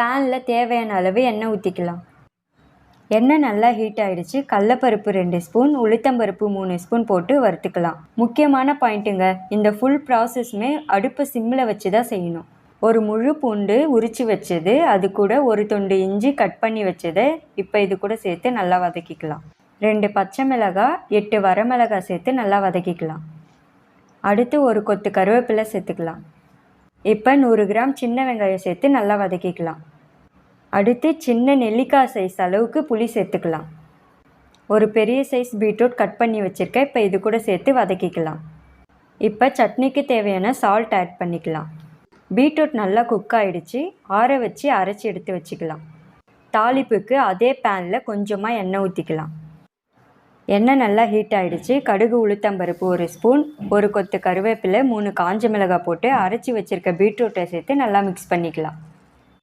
பேனில் தேவையான அளவு எண்ணெய் ஊற்றிக்கலாம் எண்ணெய் நல்லா ஹீட் ஆயிடுச்சு. கடலப்பருப்பு ரெண்டு ஸ்பூன் உளுத்தம்பருப்பு மூணு ஸ்பூன் போட்டு வறுத்துக்கலாம். முக்கியமான பாயிண்ட்டுங்க இந்த ஃபுல் ப்ராசஸ்மே அடுப்பு சிம்மில் வச்சு தான் செய்யணும். ஒரு முழு பூண்டு உரித்து வச்சது அது கூட ஒரு துண்டு இஞ்சி கட் பண்ணி வச்சது இப்போ இது கூட சேர்த்து நல்லா வதக்கிக்கலாம். ரெண்டு பச்சை மிளகாய் எட்டு வரமிளகாய் சேர்த்து நல்லா வதக்கிக்கலாம். அடுத்து ஒரு கொத்து கருவேப்பிலை சேர்த்துக்கலாம். இப்போ நூறு கிராம் சின்ன வெங்காயம் சேர்த்து நல்லா வதக்கிக்கலாம். அடுத்து சின்ன நெல்லிக்காய் சைஸ் அளவுக்கு புளி சேர்த்துக்கலாம். ஒரு பெரிய சைஸ் பீட்ரூட் கட் பண்ணி வச்சுருக்கேன். இப்போ இது கூட சேர்த்து வதக்கிக்கலாம். இப்போ சட்னிக்கு தேவையான சால்ட் ஆட் பண்ணிக்கலாம். பீட்ரூட் நல்லா குக் ஆகிடுச்சு ஆற வச்சு அரைச்சி எடுத்து வச்சுக்கலாம். தாளிப்புக்கு அதே பேனில் கொஞ்சமாக எண்ணெய் ஊற்றிக்கலாம் எண்ணெய் நல்லா ஹீட் ஆகிடுச்சு கடுகு உளுத்தம்பருப்பு ஒரு ஸ்பூன் ஒரு கொத்து கருவேப்பிலை மூணு காஞ்ச மிளகாய் போட்டு அரைச்சி வச்சுருக்க பீட்ரூட்டை சேர்த்து நல்லா மிக்ஸ் பண்ணிக்கலாம்.